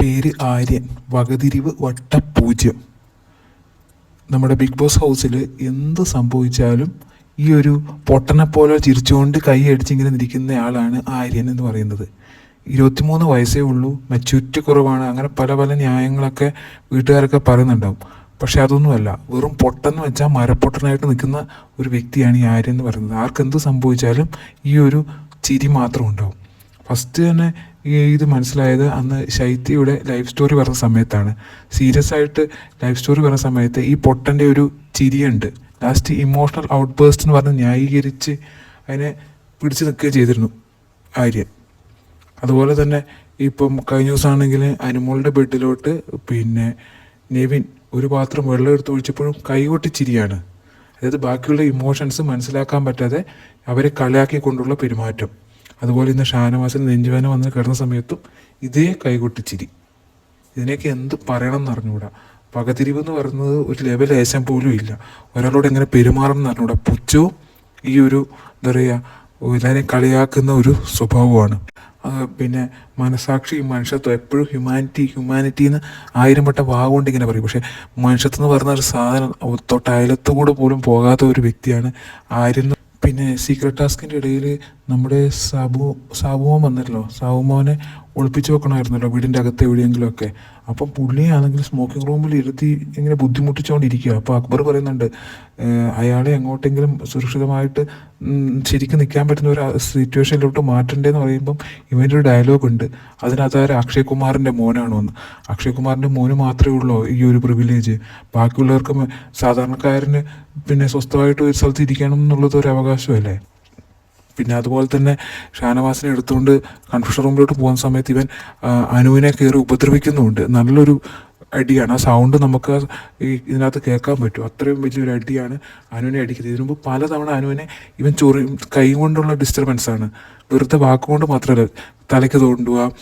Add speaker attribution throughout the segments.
Speaker 1: പേര് ആര്യൻ വകതിരിവ് വട്ടപൂജ്യം. നമ്മുടെ big boss ഹൗസിൽ എന്ത് സംഭവിച്ചാലും ഈ ഒരു പൊട്ടനെ പോലെ ചിരിച്ചുകൊണ്ട് കൈ അടിച്ചിങ്ങനെ ആളാണ് ആര്യൻ എന്ന് പറയുന്നത്. ഇരുപത്തിമൂന്ന് വയസ്സേ ഉള്ളൂ മെച്യൂരിറ്റി കുറവാണ് അങ്ങനെ പല പല ന്യായങ്ങളൊക്കെ വീട്ടുകാരൊക്കെ പറയുന്നുണ്ടാവും. പക്ഷെ അതൊന്നുമല്ല വെറും പൊട്ടെന്ന് വെച്ചാൽ മരപ്പൊട്ടനായിട്ട് നിൽക്കുന്ന ഒരു വ്യക്തിയാണ് ഈ ആര്യൻ എന്ന് പറയുന്നത്. ആർക്കെന്ത് സംഭവിച്ചാലും ഈ ഒരു ചിരി മാത്രം ഉണ്ടാവും. ഫസ്റ്റ് തന്നെ ഇത് മനസ്സിലായത് അന്ന് ശൈത്യയുടെ ലൈഫ് സ്റ്റോറി പറഞ്ഞ സമയത്താണ്. സീരിയസ് ആയിട്ട് ലൈഫ് സ്റ്റോറി പറഞ്ഞ സമയത്ത് ഈ പൊട്ടന്റെ ഒരു ചിരിയുണ്ട്. ലാസ്റ്റ് ഇമോഷണൽ ഔട്ട് ബേസ്റ്റ് എന്ന് പറഞ്ഞ് ന്യായീകരിച്ച് അതിനെ പിടിച്ചു നിൽക്കുകയും ചെയ്തിരുന്നു ആര്യ അതുപോലെ തന്നെ ഇപ്പം കഴിഞ്ഞ ദിവസമാണെങ്കിൽ അനുമോളുടെ ബെഡിലോട്ട് പിന്നെ നെവിൻ ഒരു പാത്രം വെള്ളം എടുത്ത് ഒഴിച്ചപ്പോഴും കൈകൊട്ടി ചിരിയാണ്. അതായത് ബാക്കിയുള്ള ഇമോഷൻസ് മനസ്സിലാക്കാൻ പറ്റാതെ അവരെ കളിയാക്കിക്കൊണ്ടുള്ള പെരുമാറ്റം. അതുപോലെ ഇന്ന് ഷാനവാസിന് നെഞ്ചുവേന വന്ന് കിടന്ന സമയത്തും ഇതേ കൈകൊട്ടിച്ചിരി. ഇതിനെയൊക്കെ എന്ത് പറയണം എന്ന് അറിഞ്ഞുകൂടാ പകതിരിവ് എന്ന് പറയുന്നത് ഒരു ലെവൽ ഏശം പോലും ഇല്ല. ഒരാളോട് എങ്ങനെ പെരുമാറണം എന്ന് അറിഞ്ഞുകൂടാ പുച്ഛവും ഈ ഒരു എന്താ പറയുക എല്ലാവരെയും കളിയാക്കുന്ന ഒരു സ്വഭാവമാണ്. പിന്നെ മനസാക്ഷി മനുഷ്യത്വം എപ്പോഴും ഹ്യൂമാനിറ്റി ഹ്യൂമാനിറ്റി എന്ന് ആയിരം വട്ടം വാഗുകൊണ്ട് ഇങ്ങനെ പറയും. പക്ഷേ മനുഷ്യത്വം എന്ന് പറഞ്ഞ ഒരു സാധനം തൊട്ടയലത്തുകൂടെ പോലും പോകാത്ത ഒരു വ്യക്തിയാണ് ആര്യൻ. പിന്നെ സീക്രട്ട് ടാസ്കിന്റെ ഇടയിൽ നമ്മുടെ സാബു സാബുമോൻ വന്നല്ലോ സാബുമോനെ ഒളിപ്പിച്ച് വെക്കണമായിരുന്നല്ലോ വീടിന്റെ അകത്ത് എവിടെയെങ്കിലും ഒക്കെ അപ്പം പുള്ളിയാണെങ്കിൽ സ്മോക്കിംഗ് റൂമിൽ ഇരുത്തി ഇങ്ങനെ ബുദ്ധിമുട്ടിച്ചുകൊണ്ടിരിക്കുക അപ്പോൾ അക്ബർ പറയുന്നുണ്ട് അയാളെ എങ്ങോട്ടെങ്കിലും സുരക്ഷിതമായിട്ട് ശരിക്കും നിൽക്കാൻ പറ്റുന്ന ഒരു സിറ്റുവേഷനിലോട്ട് മാറ്റണ്ടേന്ന് പറയുമ്പം ഇവന്റെ ഒരു ഡയലോഗ് ഉണ്ട്. അതിനകത്ത് ആര്? അക്ഷയ് കുമാറിന്റെ മോനാണോ എന്ന് അക്ഷയ് കുമാറിന്റെ മോന് മാത്രമേ ഉള്ളൂ ഈ ഒരു പ്രിവിലേജ് ബാക്കിയുള്ളവർക്ക് സാധാരണക്കാരന് പിന്നെ സ്വസ്ഥമായിട്ട് ഒരു സ്ഥലത്ത് ഇരിക്കണം എന്നുള്ളത് ഒരു അവകാശമല്ലേ? പിന്നെ അതുപോലെ തന്നെ ഷാനവാസിനെ എടുത്തുകൊണ്ട് കൺഫ്യൂഷൻ റൂമിലോട്ട് പോകുന്ന സമയത്ത് ഇവൻ അനുവിനെ കയറി ഉപദ്രവിക്കുന്നുമുണ്ട്. നല്ലൊരു അടിയാണ്. ആ സൗണ്ട് നമുക്ക് ഈ ഇതിനകത്ത് കേൾക്കാൻ പറ്റും. അത്രയും വലിയൊരു അടിയാണ് അനുവിനെ അടിക്കുന്നത്. ഇതിനു മുമ്പ് പലതവണ അനുവിനെ ഇവൻ ചൊറി കൈ കൊണ്ടുള്ള ഡിസ്റ്റർബൻസ് ആണ്. വെറുതെ വാക്കുകൊണ്ട് മാത്രമല്ല തലയ്ക്ക് തോണ്ടുക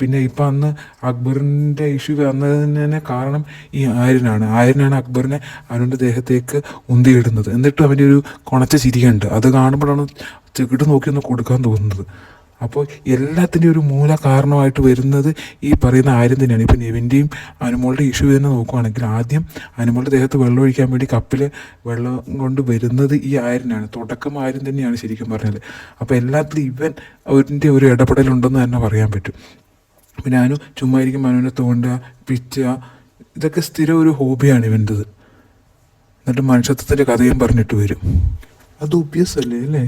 Speaker 1: പിന്നെ ഇപ്പം അന്ന് അക്ബറിന്റെ ഇഷ്യൂ വന്നതിന് തന്നെ കാരണം ഈ ആര്യനാണ്. ആര്യനാണ് അക്ബറിനെ അവന്റെ ദേഹത്തേക്ക് ഉന്തിയിടുന്നത്. എന്നിട്ട് അവന്റെ ഒരു കുണച്ച ചിരിയുണ്ട്. അത് കാണുമ്പോഴാണ് ചെകിട് നോക്കി ഒന്ന് കൊടുക്കാൻ തോന്നുന്നത്. അപ്പോൾ എല്ലാത്തിന്റെയും ഒരു മൂല കാരണമായിട്ട് വരുന്നത് ഈ പറയുന്ന ആര്യം തന്നെയാണ്. ഇപ്പം നെവിന്റെയും അനുമോളുടെ ഇഷ്യൂ തന്നെ നോക്കുകയാണെങ്കിൽ ആദ്യം അനുമോളുടെ ദേഹത്ത് വെള്ളം ഒഴിക്കാൻ വേണ്ടി കപ്പിൽ വെള്ളം കൊണ്ട് വരുന്നത് ഈ ആര്യനാണ്. തുടക്കം ആര്യം തന്നെയാണ് ശരിക്കും പറഞ്ഞാൽ അപ്പോൾ എല്ലാത്തിലും ഇവൻ അവന്റെ ഒരു ഇടപെടലുണ്ടെന്ന് തന്നെ പറയാൻ പറ്റും. പിന്നെ അനു ചുമ്മാ ഇരിക്കും അനുവിനെ തോണ്ടുക ഇതൊക്കെ സ്ഥിരം ഒരു ഹോബിയാണ് ഇവന്റെത്. എന്നിട്ട് മനുഷ്യത്വത്തിന്റെ കഥയും പറഞ്ഞിട്ട് വരും. അത് ഒബ്വിയസ് അല്ലേ അല്ലേ